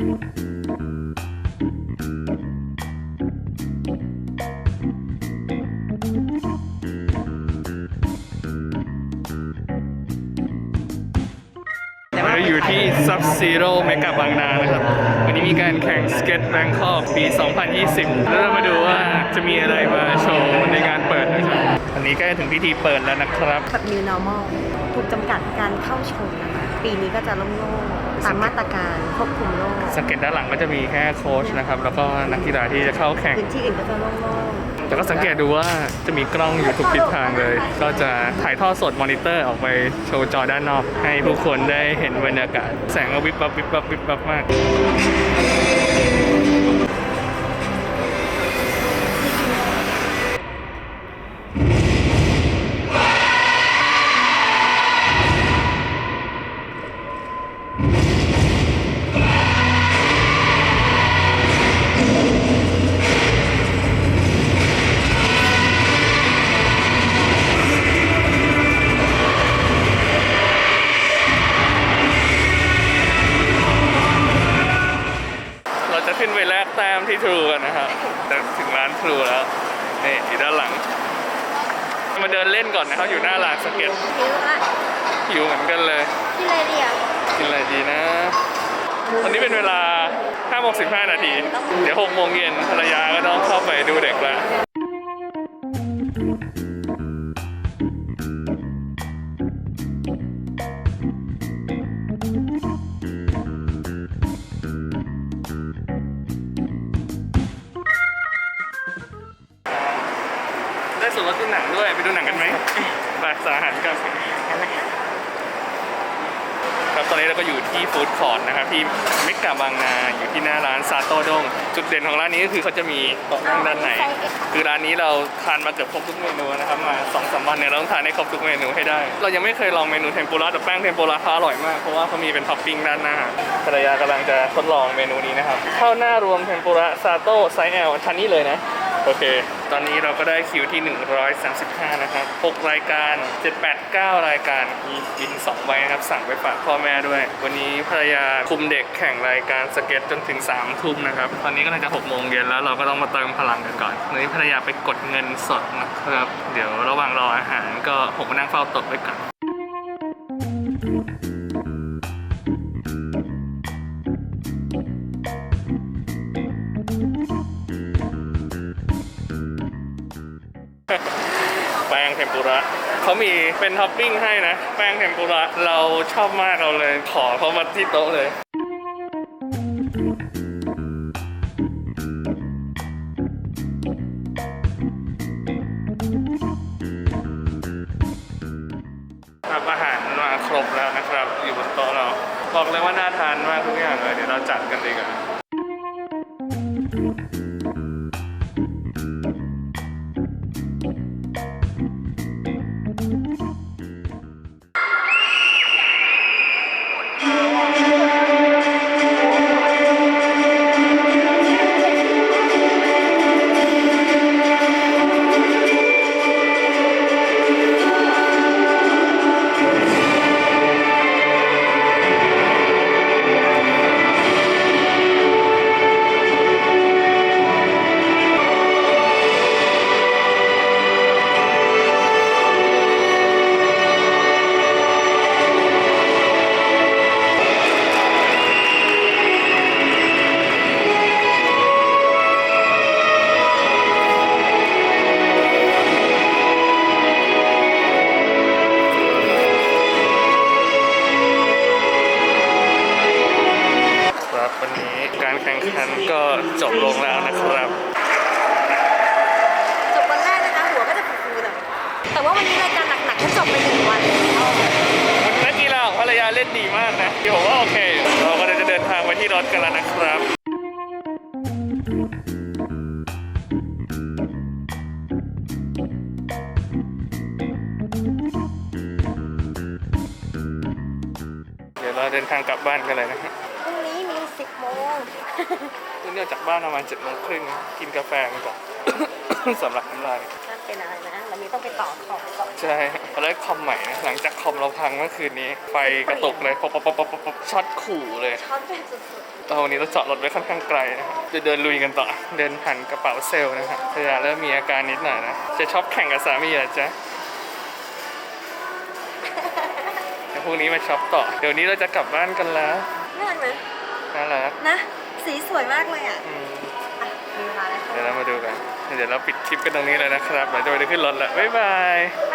วันนี้อยู่ที่ Sub Zero เมกะบางนานะครับ วันนี้มีการแข่งสเก็ตแบงคอกปี 2020 แล้วเรามาดูว่าจะมีอะไรมาโชว์ในการเปิดนะครับ อันนี้ใกล้ถึงพิธีเปิดแล้วนะครับ แบบ new normal ถูกจำกัดการเข้าชมนะ ปีนี้ก็จะโล่งๆตามมาตรการควบคุมโรคสเก็ตด้านหลังก็จะมีแค่โค้ชนะครับ แล้วก็นักกีฬาที่จะเข้าแข่ง พื้นที่อื่นก็จะโล่งแต่ก็สังเกตดูว่าจะมีกล้องอยู่ทุกทิศทางเลย ก็จะถ่ายทอดสดมอนิเตอร์ออกไปโชว์จอด้านนอก ให้ผู้คนได้เห็นบรรยากาศ แสงก็วิบวับวิบวับวิบวับมาก ขึ้นไปแลกแต้มที่ทรูกันนะครับแต่ถึงร้านทรูแล้วนี่อยู่ด้านหลัง มาเดินเล่นก่อนนะครับอยู่หน้าร้านสเก็ตๆเยอะอะหิวเหมือนกันเลยที่ไรเดียวกินอะไรดีนะ ตอนนี้เป็นเวลา5โมง15 นาที เดี๋ยว6โมงเย็นภรรยาก็ต้องเข้าไปดูเด็กแล้ว ได้ส่วนลดดูหนังด้วย ไปดูหนังกันไหมไปสาหันกันกันครับตอนนี้เราก็อยู่ที่ฟู้ดคอร์ทนะครับที่เมกกะบางนาอยู่ที่หน้าร้านซาโต้ดง จุดเด่นของร้านนี้ก็คือเขาจะมีโต๊ะนั่งด้านในคือร้านนี้เราทานมาเกือบครบทุกเมนูนะครับมาสองสามวันเนี่ยเราต้องทานให้ครบทุกเมนูให้ได้ เรายังไม่เคยลองเมนูเทมปุระแต่แป้งเทมปุระเขาอร่อยมากเพราะว่าเขามีเป็นท็อปปิ้งด้านหน้าภรรยากำลังจะทดลองเมนูนี้นะครับข้าวหน้ารวมเทมปุระซาโต้ไซส์ L ชั้นนี้เลยนะโอเค ตอนนี้เราก็ได้คิวที่ 135 นะครับ 6 รายการ 789 รายการ มีบิน 2 ใบนะครับ สั่งไปฝากพ่อแม่ด้วย วันนี้ภรรยาคุมเด็กแข่งรายการสเก็ตจนถึง 3 ทุ่มนะครับ ตอนนี้ก็น่าจะ 6 โมงเย็นแล้วเราก็ต้องมาเติมพลังกันก่อนวันนี้ภรรยาไปกดเงินสดนะครับ เดี๋ยวระหว่างรออาหารก็ผมมานั่งเฝ้าตดไว้ก่อน มปุระเขามีเป็นท็อปปิ้งให้นะ แป้งเทมปุระเราชอบมากเราเลย ขอเขามาที่โต๊ะเลยครับอาหารมาครบแล้วนะครับ อยู่บนโต๊ะเรา บอกเลยว่าน่าทานมากทุกอย่างเลย เดี๋ยวเราจัดกันดีกว่า ดีมากนะที่ผมว่าโอเค เราก็เลยจะเดินทางไปที่รถกันแล้วนะครับเดี๋ยวเราเดินทางกลับบ้านกันเลยนะฮะพรุ่งนี้มี10โมงวันนี้ออกจากบ้านประมาณเจ็ดโมงครึ่งกินกาแฟกันก่อน สำหรับน้ำลายนั่น เป็นอะไรนะวันนี้ต้องไปต่อของก่อนใช่ตอนแรกคอมใหม่นะหลังจากคอมเราพังเมื่อคืนนี้ ไฟกระตุกเลยป๊อปป๊อปป๊อปป๊อปป๊อปช็อตขู่เลยช้อนเป็นสุดตอนวันนี้เราจอดรถไว้ค่อนข้างไกลนะครับจะเดินลุยกันต่อ เดินผ่านกระเป๋าเซลล์นะครับภรรยาเริ่มมีอาการนิดหน่อยนะ จะชอบแข่งกับสามีเหรอจ๊ะจะพูรุ่งนี้มาช็อปต่อ เดี๋ยวนี้เราจะกลับบ้านกันแล้วน่ารักไหมน่ารักนะ สีสวยมากเลยอะ อืม เวลาแล้วเดี๋ยวเรามาดูกัน เดี๋ยวเราปิดคลิปกันตรงนี้เลยนะครับเราจะไปขึ้นรถแล้วบ๊ายบายไป